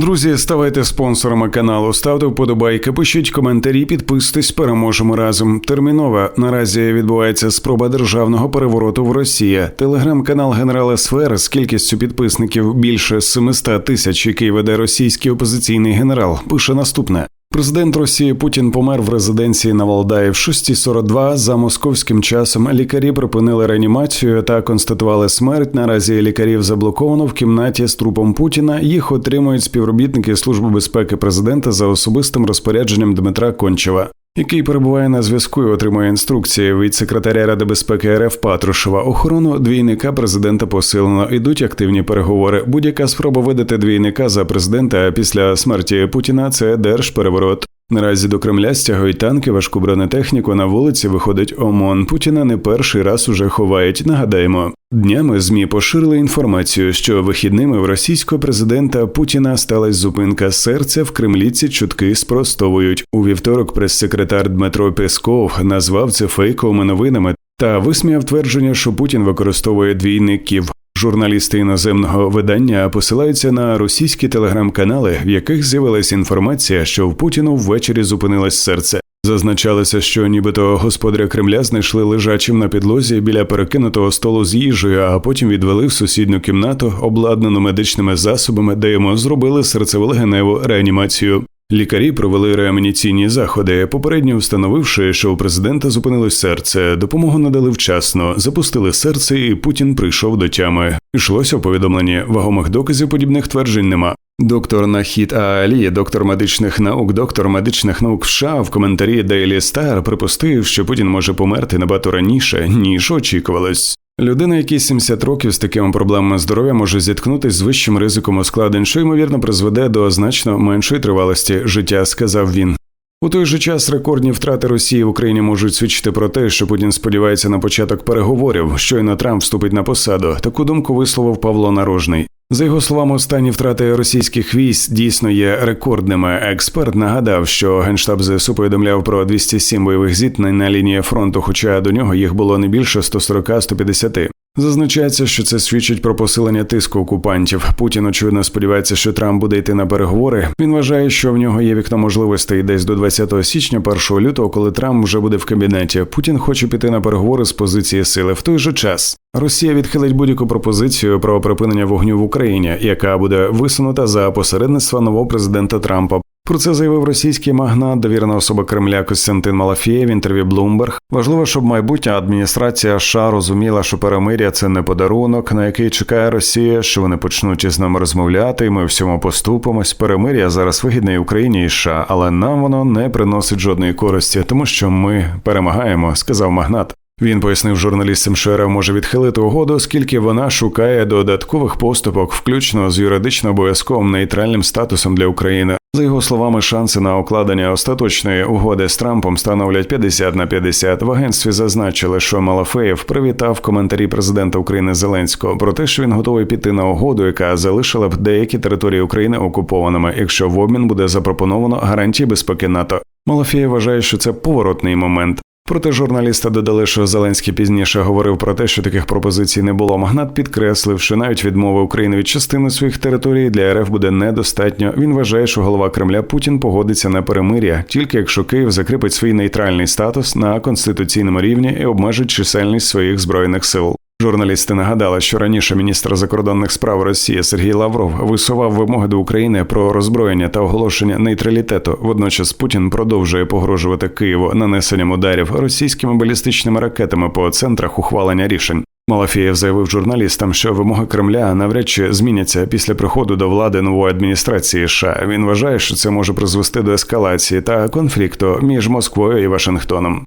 Друзі, ставайте спонсорами каналу, ставте вподобайки, пишіть коментарі, підписуйтесь, переможемо разом. Термінова наразі відбувається спроба державного перевороту в Росії. Телеграм-канал генерала Сфер з кількістю підписників більше 700 тисяч, який веде російський опозиційний генерал, пише наступне. Президент Росії Путін помер в резиденції на Валдаї в 6.42. За московським часом лікарі припинили реанімацію та констатували смерть. Наразі лікарів заблоковано в кімнаті з трупом Путіна. Їх отримують співробітники Служби безпеки президента за особистим розпорядженням Дмитра Кончева. Який перебуває на зв'язку і отримує інструкції від секретаря Ради безпеки РФ Патрушева. Охорону двійника президента посилено. Ідуть активні переговори. Будь-яка спроба видати двійника за президента після смерті Путіна це держпереворот. Наразі до Кремля стягують танки, важку бронетехніку. На вулиці виходить ОМОН. Путіна не перший раз уже ховають. Нагадаємо, днями змі поширили інформацію, що вихідними в російського президента Путіна сталася зупинка серця в Кремлі. Ці чутки спростовують у вівторок. Прес-секретар Дмитро Песков назвав це фейковими новинами та висміяв твердження, що Путін використовує двійників. Журналісти іноземного видання посилаються на російські телеграм-канали, в яких з'явилася інформація, що в Путіну ввечері зупинилось серце. Зазначалося, що нібито господаря Кремля знайшли лежачим на підлозі біля перекинутого столу з їжею, а потім відвели в сусідню кімнату, обладнану медичними засобами, де йому зробили серцево-легеневу реанімацію. Лікарі провели реанімаційні заходи, попередньо встановивши, що у президента зупинилось серце. Допомогу надали вчасно, запустили серце, і Путін прийшов до тями. Йшлося в повідомленні вагомих доказів подібних тверджень нема. Доктор Нахід Аалі, доктор медичних наук, доктор медичних наук США в коментарі Daily Star припустив, що Путін може померти набагато раніше ніж очікувалось. Людина, якій 70 років з такими проблемами здоров'я може зіткнутися з вищим ризиком ускладнень, що ймовірно призведе до значно меншої тривалості життя, сказав він. У той же час рекордні втрати Росії в Україні можуть свідчити про те, що Путін сподівається на початок переговорів. Щойно Трамп вступить на посаду. Таку думку висловив Павло Нарожний. За його словами, останні втрати російських військ дійсно є рекордними. Експерт нагадав, що генштаб ЗСУ повідомляв про 207 бойових зіткнень на лінії фронту, хоча до нього їх було не більше 140-150. Зазначається, що це свідчить про посилення тиску окупантів. Путін очевидно сподівається, що Трамп буде йти на переговори. Він вважає, що в нього є вікно можливостей десь до 20 січня, 1 лютого, коли Трамп вже буде в кабінеті. Путін хоче піти на переговори з позиції сили. В той же час Росія відхилить будь-яку пропозицію про припинення вогню в Україні, яка буде висунута за посередництва нового президента Трампа. Про це заявив російський магнат, довірена особа Кремля Костянтин Малафєєв в інтерв'ю Bloomberg. Важливо, щоб майбутня адміністрація США розуміла, що перемиря це не подарунок, на який чекає Росія, що вони почнуть із нами розмовляти, і ми всьому поступимось. Перемиря зараз вигідне і Україні і США, але нам воно не приносить жодної користі, тому що ми перемагаємо, сказав магнат. Він пояснив журналістам, що РФ може відхилити угоду, оскільки вона шукає додаткових поступок, включно з юридично обов'язковим нейтральним статусом для України. За його словами, шанси на укладення остаточної угоди з Трампом становлять 50 на 50. В агентстві зазначили, що Малафеєв привітав коментарі президента України Зеленського про те, що він готовий піти на угоду, яка залишила б деякі території України окупованими, якщо в обмін буде запропоновано гарантії безпеки НАТО. Малафєєв вважає, що це поворотний момент. Проте журналісти додали, що Зеленський пізніше говорив про те, що таких пропозицій не було. Магнат підкреслив, що навіть відмови України від частини своїх територій для РФ буде недостатньо. Він вважає, що голова Кремля Путін погодиться на перемир'я, тільки якщо Київ закріпить свій нейтральний статус на конституційному рівні і обмежить чисельність своїх збройних сил. Журналісти нагадали, що раніше міністр закордонних справ Росії Сергій Лавров висував вимоги до України про роззброєння та оголошення нейтралітету. Водночас Путін продовжує погрожувати Києву нанесенням ударів російськими балістичними ракетами по центрах ухвалення рішень. Малафієв заявив журналістам, що вимоги Кремля навряд чи зміняться після приходу до влади нової адміністрації. США. він вважає, що це може призвести до ескалації та конфлікту між Москвою і Вашингтоном.